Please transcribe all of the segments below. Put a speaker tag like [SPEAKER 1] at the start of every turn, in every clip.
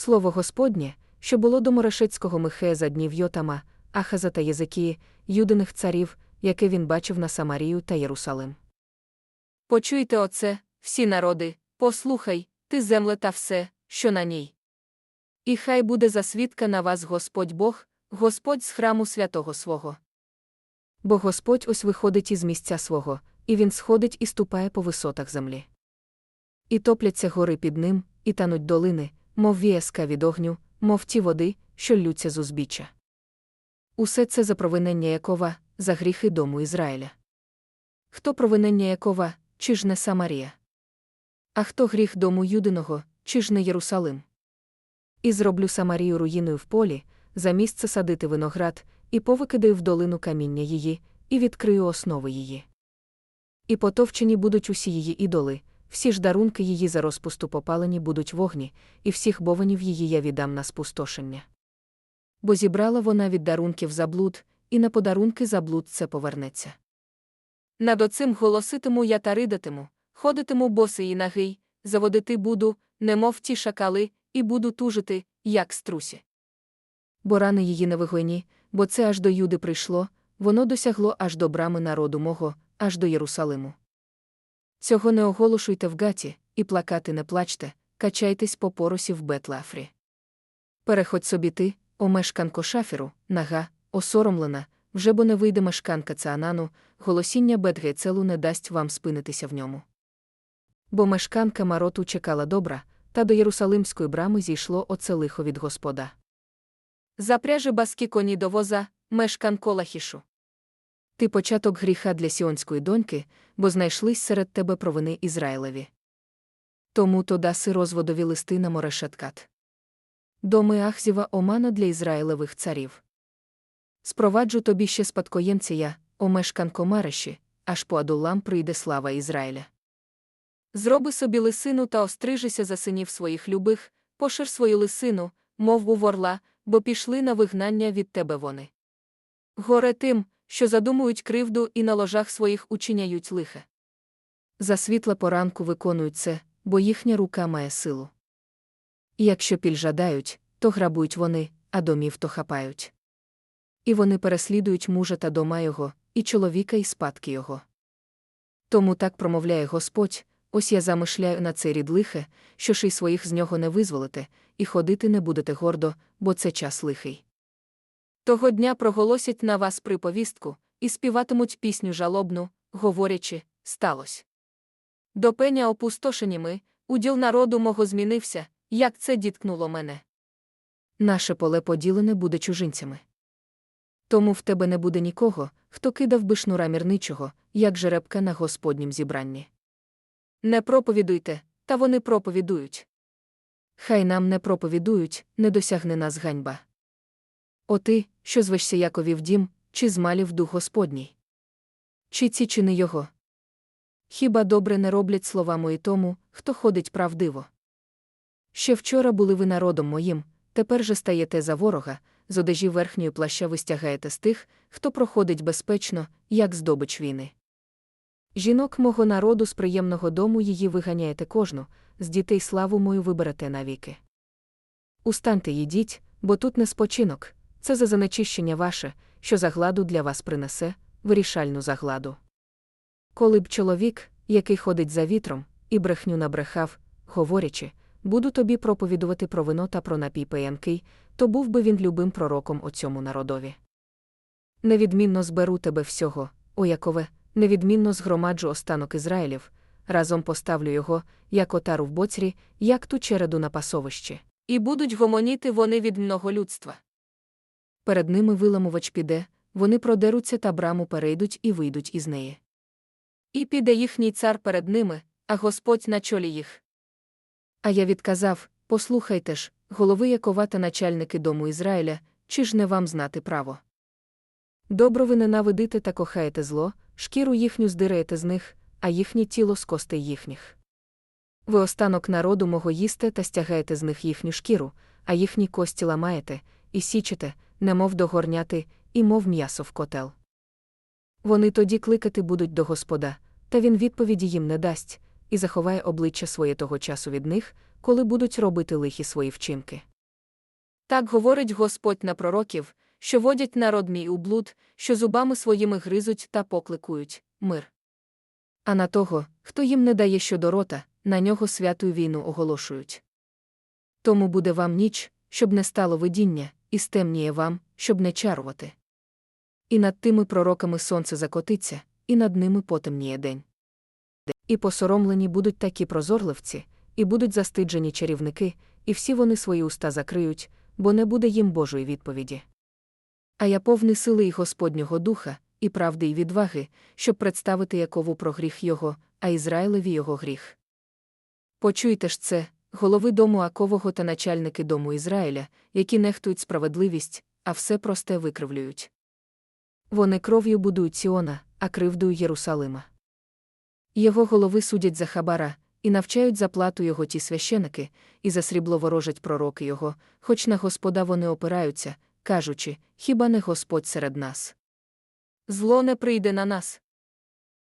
[SPEAKER 1] Слово Господнє, що було до Морешецького Михея днів Йотама, Ахаза та Єзекії, юдиних царів, яке він бачив на Самарію та Єрусалим.
[SPEAKER 2] Почуйте оце, всі народи, послухай, ти земле та все, що на ній. І хай буде за свідка на вас Господь Бог, Господь з храму святого свого.
[SPEAKER 1] Бо Господь ось виходить із місця свого, і він сходить і ступає по висотах землі. І топляться гори під ним, і тануть долини, мов віяска від огню, мов ті води, що ллються з узбіччя. Усе це за провинення Якова, за гріхи дому Ізраїля. Хто провинення Якова, чи ж не Самарія? А хто гріх дому Юдиного, чи ж не Єрусалим? І зроблю Самарію руїною в полі, за місце садити виноград, і повикидаю в долину каміння її, і відкрию основи її. І потовчені будуть усі її ідоли, всі ж дарунки її за розпусту попалені будуть вогні, і всіх бованів її я віддам на спустошення. Бо зібрала вона від дарунків заблуд, і на подарунки заблуд це повернеться.
[SPEAKER 2] Над оцим голоситиму я та ридатиму, ходитиму босий і нагий, заводити буду, немов ті шакали, і буду тужити, як струсі.
[SPEAKER 1] Бо рани її не вигойні, бо це аж до Юди прийшло, воно досягло аж до брами народу мого, аж до Єрусалиму. Цього не оголошуйте в гаті, і плакати не плачте, качайтесь по поросі в Бетлафрі. Переходь собі ти, о мешканко шафіру, нага, осоромлена, вже бо не вийде мешканка Цаанану, голосіння Бетгейцелу не дасть вам спинитися в ньому. Бо мешканка Мароту чекала добра, та до Єрусалимської брами зійшло оце лихо від Господа.
[SPEAKER 2] Запряжи баски коні до воза, мешканко лахішу.
[SPEAKER 1] Ти початок гріха для сіонської доньки, бо знайшлись серед тебе провини Ізраїлеві. Тому то даси розводові листи на Морешеткат. Доми Ахзіва омана для Ізраїлевих царів. Спроваджу тобі ще спадкоємця я, о мешканко Мареші, аж по Адулам прийде слава Ізраїля.
[SPEAKER 2] Зроби собі лисину та острижися за синів своїх любих, пошир свою лисину, мов у ворла, бо пішли на вигнання від тебе вони. Горе тим, що задумують кривду і на ложах своїх учиняють лихе.
[SPEAKER 1] За світла поранку виконують це, бо їхня рука має силу. І якщо піль жадають, то грабують вони, а домів то хапають. І вони переслідують мужа та дома його, і чоловіка, і спадки його. Тому так промовляє Господь, ось я замишляю на цей рід лихе, що і своїх з нього не визволите, і ходити не будете гордо, бо це час лихий.
[SPEAKER 2] Того дня проголосять на вас приповістку, і співатимуть пісню жалобну, говорячи, сталось. До пеня опустошені ми, уділ народу мого змінився, як це діткнуло мене.
[SPEAKER 1] Наше поле поділене буде чужинцями. Тому в тебе не буде нікого, хто кидав би шнура мірничого, як жеребка на господнім зібранні.
[SPEAKER 2] Не проповідуйте, та вони проповідують.
[SPEAKER 1] Хай нам не проповідують, не досягне нас ганьба. О ти, що звешся Яковів дім, чи змалів дух Господній? Чи ці чини його? Хіба добре не роблять слова мої тому, хто ходить правдиво? Ще вчора були ви народом моїм, тепер же стаєте за ворога, з одежі верхньої плаща ви стягаєте з тих, хто проходить безпечно, як здобич війни. Жінок мого народу з приємного дому її виганяєте кожну, з дітей славу мою виберете навіки. Устаньте їдіть, бо тут не спочинок, це за занечищення ваше, що загладу для вас принесе, вирішальну загладу. Коли б чоловік, який ходить за вітром, і брехню набрехав, говорячи, буду тобі проповідувати про вино та про напій пиянкий, то був би він любим пророком о цьому народові. Невідмінно зберу тебе всього, о Якове, невідмінно згромаджу останок Ізраїлів, разом поставлю його, як отару в боцрі, як ту череду на пасовищі.
[SPEAKER 2] І будуть гомоніти вони від многолюдства.
[SPEAKER 1] Перед ними виламувач піде, вони продеруться та браму перейдуть і вийдуть із неї.
[SPEAKER 2] І піде їхній цар перед ними, а Господь на чолі їх.
[SPEAKER 1] А я відказав: Послухайте ж, голови Якова та начальники дому Ізраїля, чи ж не вам знати право? Добро ви ненавидите та кохаєте зло, шкіру їхню здираєте з них, а їхнє тіло з костей їхніх. Ви останок народу мого їсте та стягаєте з них їхню шкіру, а їхні кості ламаєте, і січете, немов до горняти, і мов м'ясо в котел. Вони тоді кликати будуть до Господа, та він відповіді їм не дасть, і заховає обличчя своє того часу від них, коли будуть робити лихі свої вчинки.
[SPEAKER 2] Так говорить Господь на пророків, що водять народ мій у блуд, що зубами своїми гризуть та покликують мир.
[SPEAKER 1] А на того, хто їм не дає щодо рота, на нього святу війну оголошують. Тому буде вам ніч, щоб не стало видіння, і стемніє вам, щоб не чарувати. І над тими пророками сонце закотиться, і над ними потемніє день. І посоромлені будуть такі прозорливці, і будуть застиджені чарівники, і всі вони свої уста закриють, бо не буде їм Божої відповіді. А я повний сили і Господнього духа, і правди й відваги, щоб представити Якову про гріх його, а Ізраїлеві його гріх. Почуйте ж це, голови дому Акового та начальники дому Ізраїля, які нехтують справедливість, а все просте викривлюють. Вони кров'ю будують Сіона, а кривдою Єрусалима. Його голови судять за хабара, і навчають за плату його ті священики, і за срібло ворожать пророки його, хоч на Господа вони опираються, кажучи, хіба не Господь серед нас.
[SPEAKER 2] Зло не прийде на нас.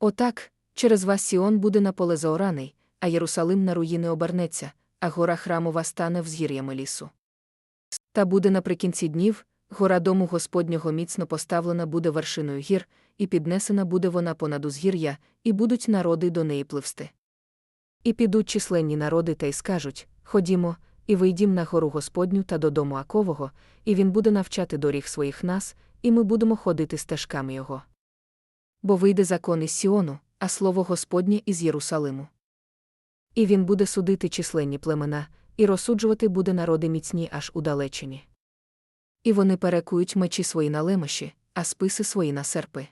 [SPEAKER 1] Отак, через вас Сіон буде на поле заораний, а Єрусалим на руїни обернеться, а гора храмова стане взгір'ями лісу. Та буде наприкінці днів, гора дому Господнього міцно поставлена буде вершиною гір, і піднесена буде вона понад узгір'я, і будуть народи до неї пливсти. І підуть численні народи та й скажуть Ходімо, і вийдім на гору Господню та додому Акового, і він буде навчати доріг своїх нас, і ми будемо ходити стежками його. Бо вийде закон із Сіону, а слово Господнє із Єрусалиму. І він буде судити численні племена, і розсуджувати буде народи міцні аж удалечині. І вони перекують мечі свої на лемеші, а списи свої на серпи.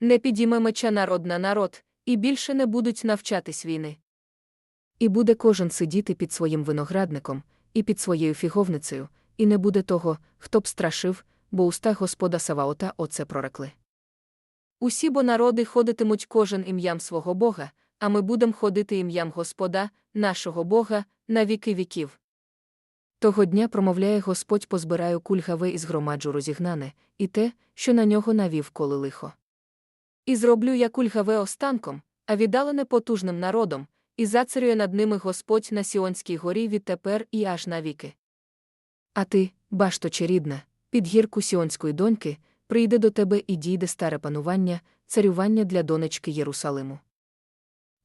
[SPEAKER 2] Не підійме меча народ на народ, і більше не будуть навчатись війни.
[SPEAKER 1] І буде кожен сидіти під своїм виноградником, і під своєю фіговницею, і не буде того, хто б страшив, бо уста Господа Саваота оце прорекли.
[SPEAKER 2] Усі бо народи ходитимуть кожен ім'ям свого Бога, а ми будемо ходити ім'ям Господа, нашого Бога, на віки віків.
[SPEAKER 1] Того дня промовляє Господь позбираю кульгаве і згромаджу розігнане, і те, що на нього навів коли лихо.
[SPEAKER 2] І зроблю я кульгаве останком, а віддалене потужним народом, і зацарює над ними Господь на Сіонській горі відтепер і аж навіки.
[SPEAKER 1] А ти, башто чарідна, під гірку сіонської доньки, прийде до тебе і дійде старе панування, царювання для донечки Єрусалиму.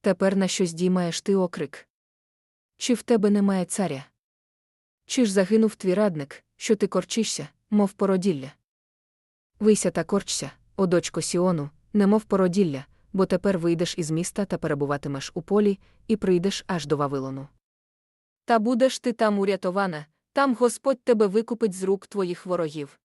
[SPEAKER 1] Тепер на що здіймаєш ти окрик? Чи в тебе немає царя? Чи ж загинув твій радник, що ти корчишся, мов породілля? Вийся та корчся, о дочко Сіону, немов породілля, бо тепер вийдеш із міста та перебуватимеш у полі, і прийдеш аж до Вавилону.
[SPEAKER 2] Та будеш ти там урятована, там Господь тебе викупить з рук твоїх ворогів.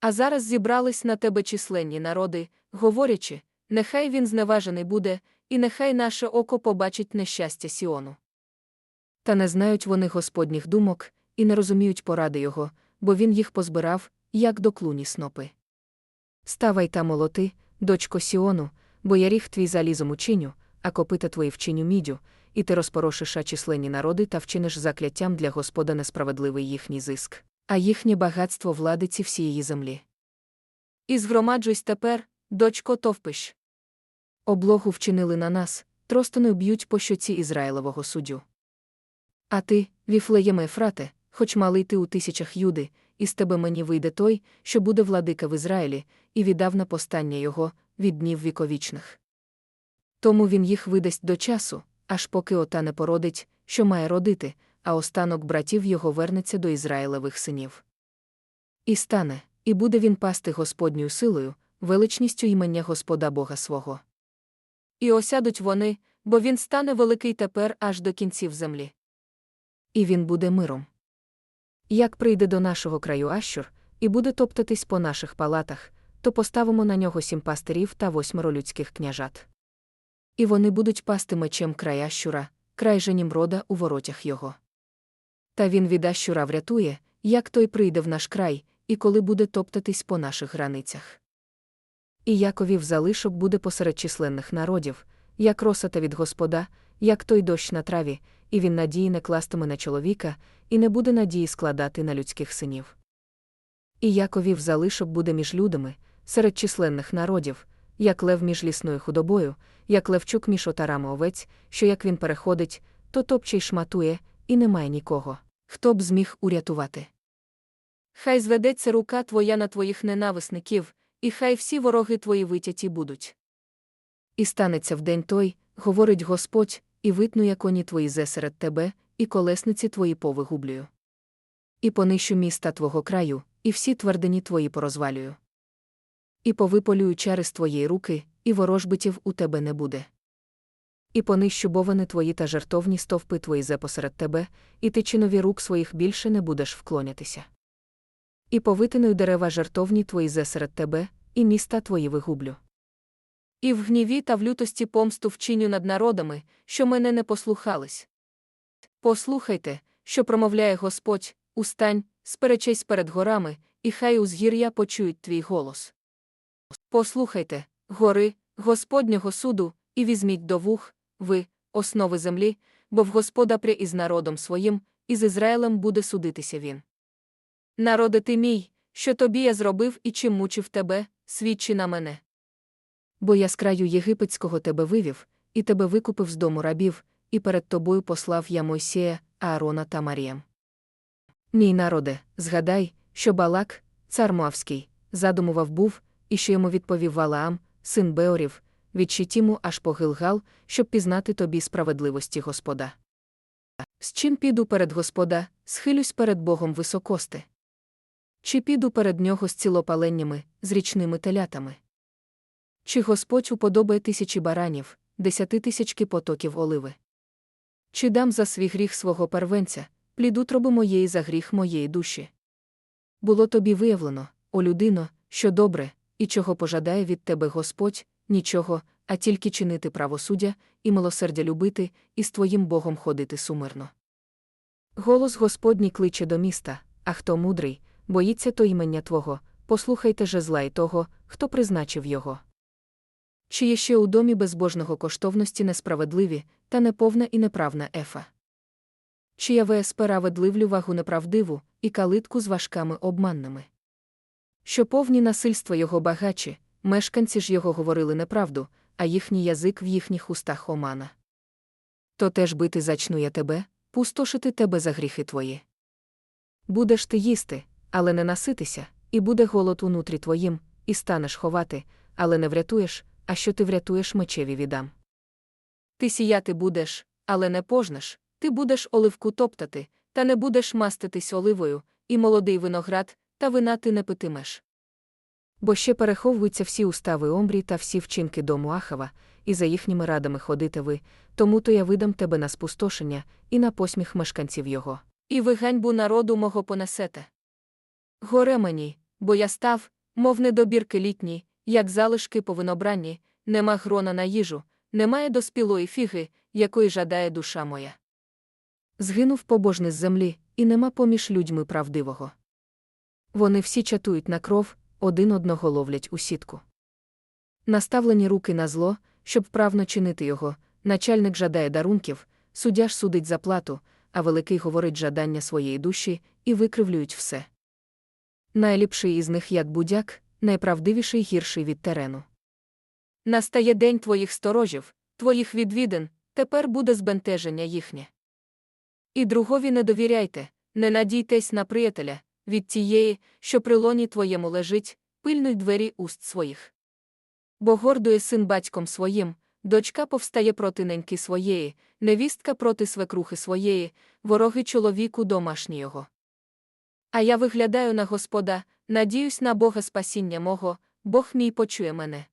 [SPEAKER 2] А зараз зібрались на тебе численні народи, говорячи, нехай він зневажений буде, і нехай наше око побачить нещастя Сіону.
[SPEAKER 1] Та не знають вони Господніх думок, і не розуміють поради його, бо він їх позбирав, як до клуні снопи. Ставай та молоти, дочко Сіону, бо я ріг твій залізом учиню, а копита твої вчиню мідю, і ти розпорошиш численні народи та вчиниш закляттям для Господа несправедливий їхній зиск, а їхнє багатство владиці всієї землі.
[SPEAKER 2] І згромаджуйсь тепер, дочко товпиш.
[SPEAKER 1] Облогу вчинили на нас, тростиною б'ють по щоці Ізраїлового суддю. А ти, Віфлеєме Ефрате, хоч малий ти у тисячах юди, із тебе мені вийде той, що буде владика в Ізраїлі, і віддав на постання його від днів віковічних. Тому він їх видасть до часу, аж поки ота не породить, що має родити, а останок братів його вернеться до Ізраїлевих синів. І стане, і буде він пасти Господньою силою, величністю імення Господа Бога свого.
[SPEAKER 2] І осядуть вони, бо він стане великий тепер аж до кінців землі.
[SPEAKER 1] І він буде миром. Як прийде до нашого краю Ащур, і буде топтатись по наших палатах, то поставимо на нього сім пастирів та восьмеро людських княжат. І вони будуть пасти мечем край Ащура, край же у воротях його. Та він від Ащура врятує, як той прийде в наш край, і коли буде топтатись по наших границях. І Яковів залишок буде посеред численних народів, як роса та від Господа, як той дощ на траві, і він надії не кластиме на чоловіка, і не буде надії складати на людських синів. І Яковів залишок буде між людьми, серед численних народів, як лев між лісною худобою, як левчук між отарами овець, що як він переходить, то топче й шматує, і немає нікого, хто б зміг урятувати.
[SPEAKER 2] Хай зведеться рука твоя на твоїх ненависників, і хай всі вороги твої витяті будуть.
[SPEAKER 1] І станеться в день той, говорить Господь, і витнує коні твої зе серед тебе, і колесниці твої повигублюю. І понищу міста твого краю, і всі твердині твої порозвалюю. І повиполюю через твоєї руки, і ворожбитів у тебе не буде. І понищу бовани твої та жертовні стовпи твої зе посеред тебе, і ти чинові рук своїх більше не будеш вклонятися. І повитиною дерева жертовні твої зе серед тебе, і міста твої вигублю.
[SPEAKER 2] І в гніві та в лютості помсту вчиню над народами, що мене не послухались. Послухайте, що промовляє Господь, устань, сперечись перед горами, і хай узгір'я почують твій голос. Послухайте, гори, Господнього суду, і візьміть до вух, ви, основи землі, бо в Господа пря із народом своїм, і з Ізраїлем буде судитися він. Народи ти мій, що тобі я зробив і чим мучив тебе, свідчи на мене.
[SPEAKER 1] Бо я з краю єгипетського тебе вивів, і тебе викупив з дому рабів, і перед тобою послав я Мойсея, Аарона та Маріям. Мій народе, згадай, що Балак, цар Моавський, задумував був, і що йому відповів Валаам, син Беорів, від Шітіму аж по Гилгал, щоб пізнати тобі справедливості Господа. З чим піду перед Господа, схилюсь перед Богом високости? Чи піду перед нього з цілопаленнями, з річними телятами? Чи Господь уподобає тисячі баранів, десяти тисячки потоків оливи? Чи дам за свій гріх свого первенця, плід утроби моєї за гріх моєї душі? Було тобі виявлено, о людино, що добре, і чого пожадає від тебе Господь, нічого, а тільки чинити правосуддя, і милосердя любити, і з твоїм Богом ходити сумирно. Голос Господній кличе до міста, а хто мудрий, боїться то імення Твого, послухайте же зла й того, хто призначив його. Чи є ще у домі безбожного коштовності несправедливі, та неповна і неправна ефа? Чи я ВСП ведливлю вагу неправдиву, і калитку з важками обманними? Що повні насильства його багачі, мешканці ж його говорили неправду, а їхній язик в їхніх устах омана. То теж бити зачну я тебе, пустошити тебе за гріхи твої. Будеш ти їсти, але не наситися, і буде голод унутрі твоїм, і станеш ховати, але не врятуєш, а що ти врятуєш мечеві віддам.
[SPEAKER 2] Ти сіяти будеш, але не пожнеш, ти будеш оливку топтати, та не будеш маститись оливою, і молодий виноград, та вина ти не питимеш.
[SPEAKER 1] Бо ще переховуються всі устави Омрі та всі вчинки дому Ахава, і за їхніми радами ходите ви, тому то я видам тебе на спустошення і на посміх мешканців його.
[SPEAKER 2] І ви ганьбу народу мого понесете. Горе мені, бо я став, мов недобірки літні, як залишки по винобранні, нема грона на їжу, немає доспілої фіги, якої жадає душа моя.
[SPEAKER 1] Згинув побожний з землі, і нема поміж людьми правдивого. Вони всі чатують на кров, один одного ловлять у сітку. Наставлені руки на зло, щоб вправно чинити його, начальник жадає дарунків, суддя ж судить за плату, а великий говорить жадання своєї душі, і викривлюють все. Найліпший із них як будяк, найправдивіший гірший від терену.
[SPEAKER 2] Настає день твоїх сторожів, твоїх відвідин, тепер буде збентеження їхнє. І другові не довіряйте, не надійтесь на приятеля, від тієї, що при лоні твоєму лежить, пильнуй двері уст своїх. Бо гордує син батьком своїм, дочка повстає проти неньки своєї, невістка проти свекрухи своєї, вороги чоловіку домашнього. А я виглядаю на Господа, надіюсь на Бога спасіння мого, Бог мій почує мене.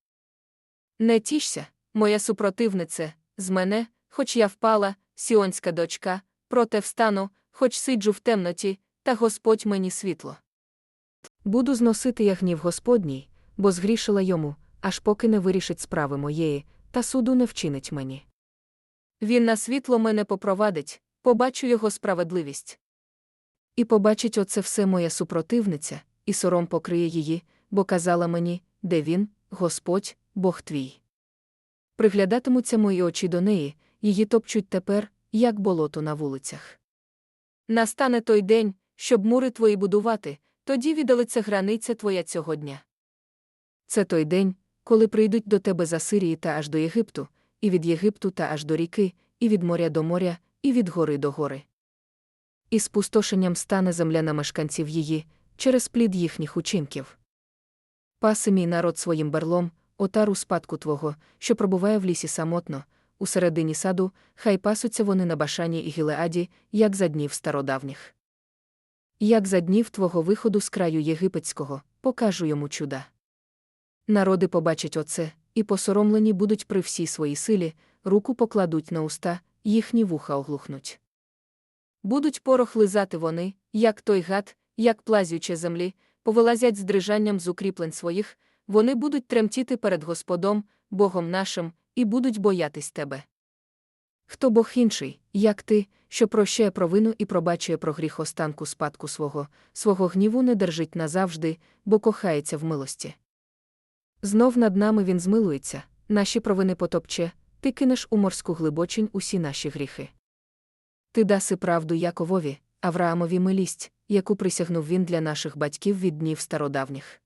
[SPEAKER 2] Не тішся, моя супротивнице, з мене, хоч я впала, сіонська дочка, проте встану, хоч сиджу в темноті, та Господь мені світло.
[SPEAKER 1] Буду зносити я гнів Господній, бо згрішила йому, аж поки не вирішить справи моєї, та суду не вчинить мені.
[SPEAKER 2] Він на світло мене попровадить, побачу його справедливість.
[SPEAKER 1] І побачить оце все моя супротивниця, і сором покриє її, бо казала мені, де він, Господь, Бог твій. Приглядатимуться мої очі до неї, її топчуть тепер, як болото на вулицях.
[SPEAKER 2] Настане той день, щоб мури твої будувати, тоді віддалиться границя твоя цього дня.
[SPEAKER 1] Це той день, коли прийдуть до тебе за Сирії та аж до Єгипту, і від Єгипту та аж до ріки, і від моря до моря, і від гори до гори. І спустошенням стане земля на мешканців її, через плід їхніх учинків. Паси мій народ своїм берлом, отару спадку твого, що пробуває в лісі самотно, у середині саду, хай пасуться вони на башані і гілеаді, як за днів стародавніх. Як за днів твого виходу з краю єгипетського, покажу йому чуда. Народи побачать оце, і посоромлені будуть при всій своїй силі, руку покладуть на уста, їхні вуха оглухнуть.
[SPEAKER 2] Будуть порох лизати вони, як той гад, як плазюче землі, повилазять з дрижанням з укріплень своїх, вони будуть тремтіти перед Господом, Богом нашим, і будуть боятись тебе.
[SPEAKER 1] Хто Бог інший, як ти, що прощає провину і пробачує про гріх останку спадку свого, свого гніву не держить назавжди, бо кохається в милості. Знов над нами він змилується, наші провини потопче, ти кинеш у морську глибочинь усі наші гріхи. Ти даси правду Яковові, Авраамові милість, яку присягнув він для наших батьків від днів стародавніх.